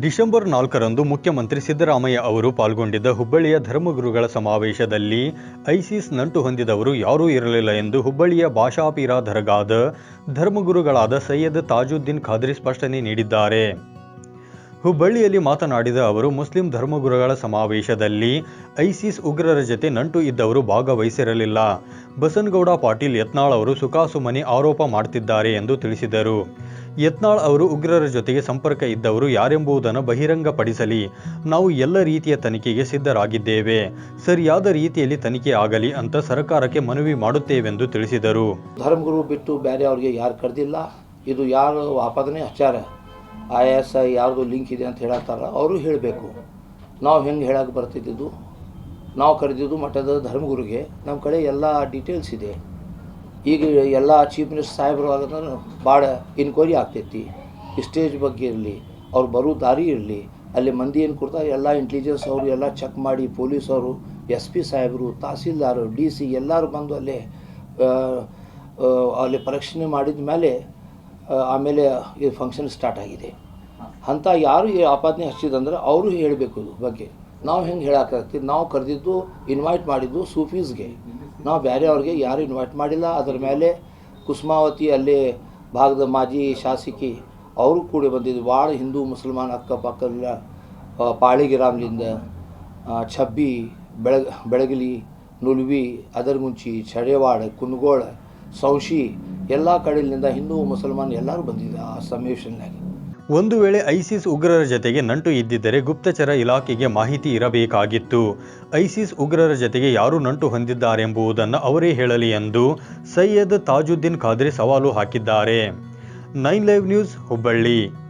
December ನಾಲ್ಕರಂದು ಮುಖ್ಯಮಂತ್ರಿ ಸಿದ್ದರಾಮಯ್ಯ ಅವರು ಪಾಲ್ಗೊಂಡಿದ್ದ ಹುಬ್ಬಳ್ಳಿಯ ಧರ್ಮಗುರುಗಳ ಸಮಾವೇಶದಲ್ಲಿ ಐಸಿಸ್ ನಂಟು ಹೊಂದಿದವರು ಯಾರೂ ಇರಲಿಲ್ಲ ಎಂದು ಹುಬ್ಬಳ್ಳಿಯ ಭಾಷಾಪೀರ ದರ್ಗಾದ ಧರ್ಮಗುರುಗಳಾದ ಸೈಯದ್ ತಾಜುದ್ದೀನ್ ಖಾದ್ರಿ ಸ್ಪಷ್ಟನೆ ನೀಡಿದ್ದಾರೆ. ಹುಬ್ಬಳ್ಳಿಯಲ್ಲಿ ಮಾತನಾಡಿದ ಅವರು, ಮುಸ್ಲಿಂ ಧರ್ಮಗುರುಗಳ ಸಮಾವೇಶದಲ್ಲಿ ಐಸಿಸ್ ಉಗ್ರರ ಜತೆ ನಂಟು ಇದ್ದವರು ಭಾಗವಹಿಸಿರಲಿಲ್ಲ. ಬಸನಗೌಡ ಪಾಟೀಲ್ ಯತ್ನಾಳ್ ಅವರು ಸುಖಾಸುಮನೆ ಆರೋಪ ಮಾಡ್ತಿದ್ದಾರೆ ಎಂದು ತಿಳಿಸಿದರು. ಯತ್ನಾಳ್ ಅವರು ಉಗ್ರರ ಜೊತೆಗೆ ಸಂಪರ್ಕ ಇದ್ದವರು ಯಾರೆಂಬುದನ್ನು ಬಹಿರಂಗಪಡಿಸಲಿ. ನಾವು ಎಲ್ಲ ರೀತಿಯ ತನಿಖೆಗೆ ಸಿದ್ಧರಾಗಿದ್ದೇವೆ. ಸರಿಯಾದ ರೀತಿಯಲ್ಲಿ ತನಿಖೆ ಆಗಲಿ ಅಂತ ಸರ್ಕಾರಕ್ಕೆ ಮನವಿ ಮಾಡುತ್ತೇವೆಂದು ತಿಳಿಸಿದರು. ಧರ್ಮಗುರು ಬಿಟ್ಟು ಬೇರೆ ಅವರಿಗೆ ಯಾರು ಕರೆದಿಲ್ಲ. ಇದು ಯಾರು ಆಪಾದನೆ ಆಚಾರ. ಐ ಎಸ್ ಯಾರ್ದು ಲಿಂಕ್ ಇದೆ ಅಂತ ಹೇಳತ್ತಾರ. ಅವರು ಹೇಳಬೇಕು. ನಾವು ಹೆಂಗೆ ಹೇಳಕ್ಕೆ ಬರ್ತಿದ್ದು ನಾವು ಕರೆದಿದ್ದು ಮಠದ ಧರ್ಮಗುರುಗೆ. ನಮ್ಮ ಕಡೆ ಎಲ್ಲ ಡೀಟೇಲ್ಸ್ ಇದೆ. ಈಗ ಎಲ್ಲ ಚೀಫ್ ಮಿನಿಸ್ಟರ್ ಸಾಹೇಬರು ಆದ್ರೂ ಭಾಳ ಇನ್ಕ್ವೈರಿ ಆಗ್ತೈತಿ. ಸ್ಟೇಜ್ ಬಗ್ಗೆ ಇರಲಿ, ಅವ್ರು ಬರೋ ದಾರಿ ಇರಲಿ, ಅಲ್ಲಿ ಮಂದಿ ಏನು ಕೊಡ್ತಾರೆ, ಎಲ್ಲ ಇಂಟೆಲಿಜೆನ್ಸ್ ಅವರು ಎಲ್ಲ ಚೆಕ್ ಮಾಡಿ ಪೊಲೀಸ್ ಅವರು ಎಸ್ ಪಿ ಸಾಹೇಬರು, ತಹಸೀಲ್ದಾರು ಡಿ ಸಿ ಎಲ್ಲರೂ ಬಂದು ಅಲ್ಲೇ ಅಲ್ಲಿ ಪರೀಕ್ಷಣೆ ಮಾಡಿದ ಮೇಲೆ ಆಮೇಲೆ ಈ ಫಂಕ್ಷನ್ ಸ್ಟಾರ್ಟ್ ಆಗಿದೆ. ಅಂಥ ಯಾರು ಈ ಆಪಾದನೆ ಹಚ್ಚಿದಂದ್ರೆ ಅವರು ಹೇಳಬೇಕು ಇದು ಬಗ್ಗೆ. ನಾವು ಹೆಂಗೆ ಹೇಳಕ್ಕಾಗ್ತೀವಿ ನಾವು ಕರೆದಿದ್ದು ಇನ್ವೈಟ್ ಮಾಡಿದ್ದು ಸೂಫೀಸ್ಗೆ. ನಾವು ಬೇರೆಯವ್ರಿಗೆ ಯಾರು ಇನ್ವೈಟ್ ಮಾಡಿಲ್ಲ. ಅದರ ಮೇಲೆ ಕುಸುಮಾವತಿ ಅಲ್ಲಿ ಭಾಗದ ಮಾಜಿ ಶಾಸಕಿ ಅವರು ಕೂಡ ಬಂದಿದ್ದು. ಭಾಳ ಹಿಂದೂ ಮುಸಲ್ಮಾನ್ ಅಕ್ಕಪಕ್ಕದ ಪಾಳಿಗಿರಾಮ್ಲಿಂದ ಛಬ್ಬಿ, ಬೆಳಗ್, ಬೆಳಗಲಿ, ನುಲ್ವಿ, ಅದರ್ಗುಂಚಿ ಚಡೇವಾಡ ಕುನ್ಗೋಳ, ಸೌಶಿ ಎಲ್ಲ ಕಡೆಯಿಂದ ಹಿಂದೂ, ಮುಸಲ್ಮಾನ್ ಎಲ್ಲರೂ ಬಂದಿದ್ದ ಆ ಸಮಾವೇಶನಾಗ ಒಂದು ವೇಳೆ ಐಸಿಸ್ ಉಗ್ರರ ಜತೆಗೆ ನಂಟು ಇದ್ದಿದ್ದರೆ ಗುಪ್ತಚರ ಇಲಾಖೆಗೆ ಮಾಹಿತಿ ಇರಬೇಕಾಗಿತ್ತು. ಐಸಿಸ್ ಉಗ್ರರ ಜತೆಗೆ ಯಾರು ನಂಟು ಹೊಂದಿದ್ದಾರೆಂಬುದನ್ನು ಅವರೇ ಹೇಳಲಿ ಎಂದು ಸೈಯದ್ ತಾಜುದ್ದೀನ್ ಖಾದ್ರಿ ಸವಾಲು ಹಾಕಿದ್ದಾರೆ. Nine live news Hubballi.